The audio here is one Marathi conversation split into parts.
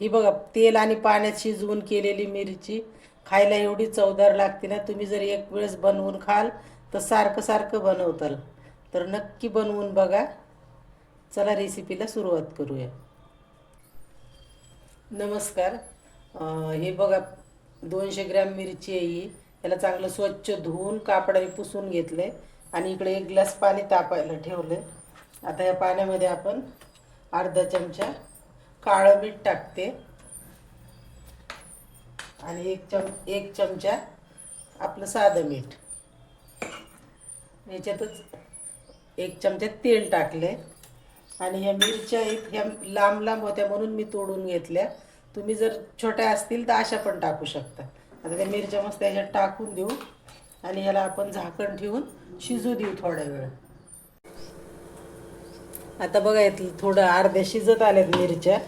ही बघा तेल आणि पाण्यात शिजवून केलेली मिरची खायला एवढी चवदार लागते ना तुम्ही जर एक वेळेस बनवून खाल तर सारखं सारखं बनवताल. तर नक्की बनवून बघा. चला रेसिपीला सुरुवात करूया. नमस्कार. हे बघा दोनशे ग्रॅम मिरची आहे ही. याला चांगलं स्वच्छ धुवून कापडाने पुसून घेतलं आहे आणि इकडे एक ग्लास पाणी तापायला ठेवलं आहे आता या पाण्यामध्ये आपण अर्धा चमचा काळं मीठ टाकते. आणि एक चम एक चमचा आपलं साधं मीठ. याच्यातच एक चमचा तेल टाकले आणि ह्या मिरच्या ह्या लांब लांब होत्या म्हणून मी तोडून घेतल्या. तुम्ही जर छोट्या असतील तर अशा पण टाकू शकता. आता त्या मिरच्या मस्त ह्याच्यात टाकून देऊ. आणि ह्याला आपण झाकण ठेवून शिजू देऊ थोड्या वेळ. आता बघा इथलं थोडं अर्ध्या शिजत आल्यात मिरच्या.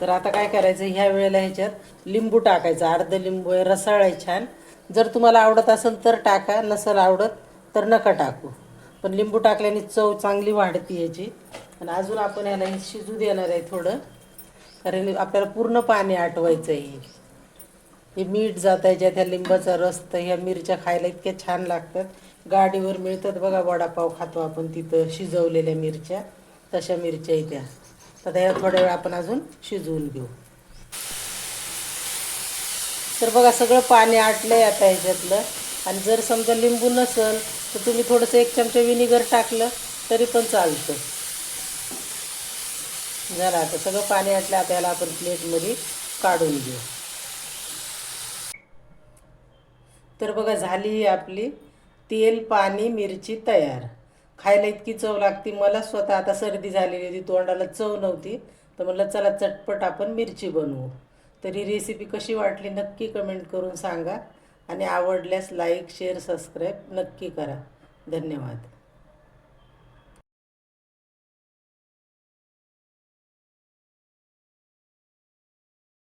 तर आता काय करायचं ह्या वेळेला ह्याच्यात लिंबू टाकायचं अर्ध लिंबू आहे रसाळ आहे छान. जर तुम्हाला आवडत असेल तर टाका नसेल आवडत तर नका टाकू. पण लिंबू टाकल्याने चव चांगली वाढते याची. आणि अजून आपण याला हे शिजू देणार आहे थोडं. कारण आपल्याला पूर्ण पाणी आटवायचं आहे. हे मीठ जात आहे ज्या त्या लिंबाचा रस तर ह्या मिरच्या खायला इतक्या छान लागतात. गाडीवर मिळतात बघा वडापाव खातो आपण तिथं शिजवलेल्या मिरच्या. तशा मिरच्या येत्या त्या तर ह्या थोड्या वेळ आपण अजून शिजवून घेऊ. तर बघा सगळं पाणी आटलंय आता ह्याच्यातलं. आणि जर समजा लिंबू नसेल तर तुम्ही थोडंसं एक चमचा विनिगर टाकलं तरी पण चालतं. झालं आता सगळं पाणी आटलं आता याला आपण प्लेटमध्ये काढून घेऊ. तर बघा झाली ही आपली तेल पाणी मिरची तयार. खायला इतकी चव लागती. मला स्वतः आता सर्दी झालेली होती तोंडाला चव नव्हती. तर म्हटलं चला चटपट आपण मिरची बनवू. तर ही रेसिपी कशी वाटली नक्की कमेंट करून सांगा. आणि आवडल्यास लाईक शेअर सबस्क्राईब नक्की करा. धन्यवाद.